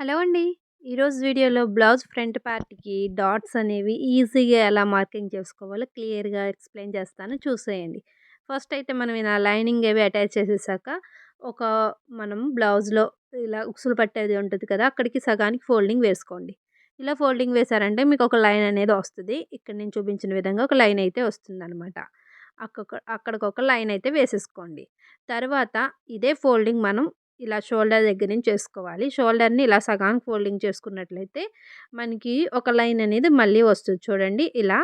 Hello అండి. ఈరోజు వీడియోలో బ్లౌజ్ ఫ్రంట్ పార్ట్కి డాట్స్ అనేవి ఈజీగా ఎలా మార్కింగ్ చేసుకోవాలో క్లియర్గా ఎక్స్ప్లెయిన్ చేస్తాను చూసేయండి. ఫస్ట్ అయితే మనం ఇలా లైనింగ్ అవి అటాచ్ చేసేసాక ఒక మనం బ్లౌజ్లో ఇలా ఉక్సులు పట్టేది ఉంటుంది కదా అక్కడికి సగానికి ఫోల్డింగ్ వేసుకోండి. ఇలా ఫోల్డింగ్ వేశారంటే మీకు ఒక లైన్ అనేది వస్తుంది. ఇక్కడ నేను చూపించిన విధంగా ఒక లైన్ అయితే వస్తుంది అనమాట అక్కడ అక్కడికొక లైన్ అయితే వేసేసుకోండి. తర్వాత ఇదే ఫోల్డింగ్ మనం ఇలా షోల్డర్ దగ్గర నుంచి చేసుకోవాలి. షోల్డర్ని ఇలా సగాం ఫోల్డింగ్ చేసుకున్నట్లయితే మనకి ఒక లైన్ అనేది మళ్ళీ వస్తుంది. చూడండి ఇలా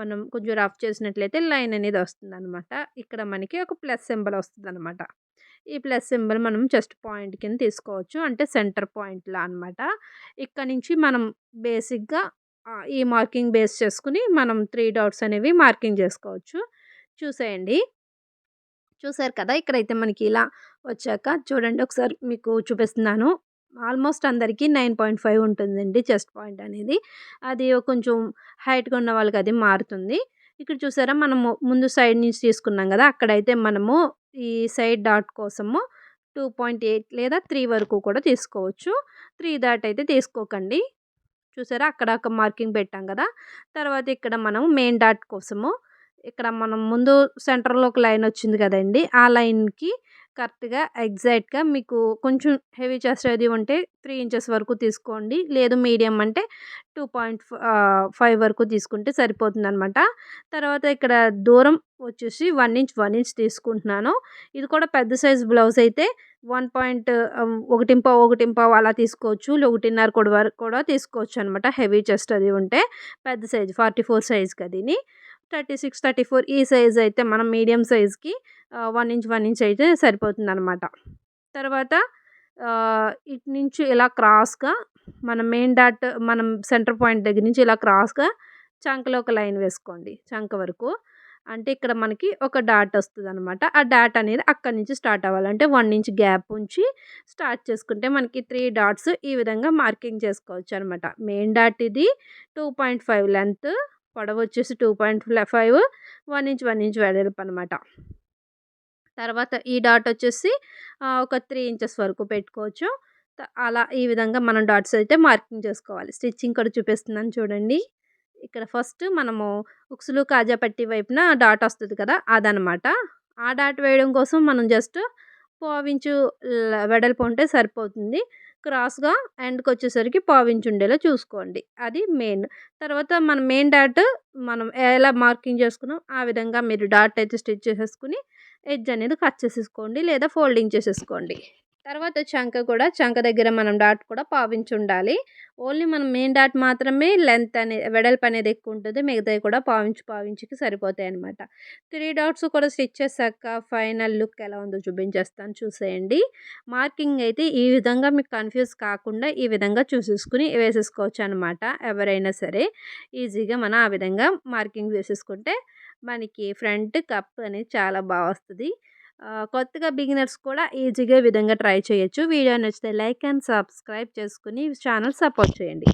మనం కొంచెం రఫ్ చేసినట్లయితే లైన్ అనేది వస్తుంది అనమాట ఇక్కడ మనకి ఒక ప్లస్ సింబల్ వస్తుంది అనమాట ఈ ప్లస్ సింబల్ మనం జస్ట్ పాయింట్ కింద తీసుకోవచ్చు. అంటే సెంటర్ పాయింట్లా అనమాట ఇక్కడ నుంచి మనం బేసిక్గా ఈ మార్కింగ్ బేస్ చేసుకుని మనం త్రీ డాట్స్ అనేవి మార్కింగ్ చేసుకోవచ్చు. చూసేయండి. చూసారు కదా! ఇక్కడైతే మనకి ఇలా వచ్చాక చూడండి ఒకసారి మీకు చూపిస్తున్నాను. ఆల్మోస్ట్ అందరికీ నైన్ పాయింట్ ఫైవ్ ఉంటుందండి చెస్ట్ పాయింట్ అనేది. అది కొంచెం హైట్గా ఉన్న వాళ్ళకి అది మారుతుంది. ఇక్కడ చూసారా మనము ముందు సైడ్ నుంచి తీసుకున్నాం కదా! అక్కడైతే మనము ఈ సైడ్ డాట్ కోసము టూ పాయింట్ ఎయిట్ లేదా త్రీ వరకు కూడా తీసుకోవచ్చు. త్రీ దాట్ అయితే తీసుకోకండి. చూసారా అక్కడ ఒక మార్కింగ్ పెట్టాం కదా! తర్వాత ఇక్కడ మనం మెయిన్ డాట్ కోసము ఇక్కడ మనం ముందు సెంటర్లో ఒక లైన్ వచ్చింది కదండి ఆ లైన్కి కరెక్ట్గా ఎగ్జాక్ట్గా మీకు కొంచెం హెవీ చెస్ట్ అది ఉంటే త్రీ ఇంచెస్ వరకు తీసుకోండి లేదు మీడియం అంటే టూ పాయింట్ ఫైవ్ వరకు తీసుకుంటే సరిపోతుంది అనమాట తర్వాత ఇక్కడ దూరం వచ్చేసి వన్ ఇంచ్ వన్ ఇంచ్ తీసుకుంటున్నాను. ఇది కూడా పెద్ద సైజ్ బ్లౌజ్ అయితే వన్ పాయింట్ ఒకటింపావు ఒకటింపావు అలా తీసుకోవచ్చు ఒకటిన్నర కూడా వరకు కూడా తీసుకోవచ్చు అనమాట హెవీ చెస్ట్ అది ఉంటే పెద్ద సైజ్ ఫార్టీ ఫోర్ సైజ్కి అదిని. థర్టీ సిక్స్ థర్టీ ఫోర్ ఈ సైజ్ అయితే మనం మీడియం సైజ్కి వన్ ఇంచ్ వన్ ఇంచ్ అయితే సరిపోతుంది అనమాట తర్వాత ఇటు నుంచి ఇలా క్రాస్గా మన మెయిన్ డాట్ మనం సెంటర్ పాయింట్ దగ్గర నుంచి ఇలా క్రాస్గా చంకలో ఒక లైన్ వేసుకోండి చంక వరకు. అంటే ఇక్కడ మనకి ఒక డాట్ వస్తుంది అనమాట ఆ డాట్ అనేది అక్కడి నుంచి స్టార్ట్ అవ్వాలంటే వన్ ఇంచ్ గ్యాప్ ఉంచి స్టార్ట్ చేసుకుంటే మనకి త్రీ డాట్స్ ఈ విధంగా మార్కింగ్ చేసుకోవచ్చు అనమాట మెయిన్ డాట్ ఇది టూ పాయింట్ ఫైవ్ లెంత్ పొడవు వచ్చేసి two point five one inch one inch వెడల్పు అనమాట తర్వాత ఈ డాట్ వచ్చేసి ఒక త్రీ ఇంచెస్ వరకు పెట్టుకోవచ్చు. అలా ఈ విధంగా మనం డాట్స్ అయితే మార్కింగ్ చేసుకోవాలి. స్టిచ్చింగ్ కూడా చూపిస్తున్నాను చూడండి. ఇక్కడ ఫస్ట్ మనము ఉక్సులు కాజా పట్టి వైపున డాట్ వస్తుంది కదా అదనమాట ఆ డాట్ వేయడం కోసం మనం జస్ట్ పావించు వెడల్పు ఉంటే సరిపోతుంది. క్రాస్గా ఎండ్కి వచ్చేసరికి పావించి ఉండేలా చూసుకోండి. అది మెయిన్. తర్వాత మన మెయిన్ డాట్ మనం ఎలా మార్కింగ్ చేసుకున్నాం ఆ విధంగా మీరు డాట్ అయితే స్టిచ్ చేసేసుకుని ఎడ్జ్ అనేది కట్ చేసేసుకోండి లేదా ఫోల్డింగ్ చేసేసుకోండి. తర్వాత చంక కూడా చంక దగ్గర మనం డాట్ కూడా పావించి ఉండాలి ఓన్లీ మనం మెయిన్ డాట్ మాత్రమే లెంత్ అనేది వెడల్పు అనేది ఎక్కువ ఉంటుంది మిగతావి కూడా పావించి పావించికి సరిపోతాయి అనమాట త్రీ డాట్స్ కూడా స్టిచ్ చేశాక ఫైనల్ లుక్ ఎలా ఉందో చూపించేస్తాను. చూసేయండి. మార్కింగ్ అయితే ఈ విధంగా మీకు కన్ఫ్యూజ్ కాకుండా ఈ విధంగా చూసేసుకుని వేసేసుకోవచ్చు అనమాట ఎవరైనా సరే ఈజీగా మనం ఆ విధంగా మార్కింగ్ వేసేసుకుంటే మనకి ఫ్రంట్ కప్ అనేది చాలా బాగా వస్తుంది. కొత్తగా బిగినర్స్ కూడా ఈజీగా విధంగా ట్రై చేయొచ్చు. వీడియో నచ్చితే లైక్ అండ్ సబ్స్క్రైబ్ చేసుకుని ఛానల్ సపోర్ట్ చేయండి.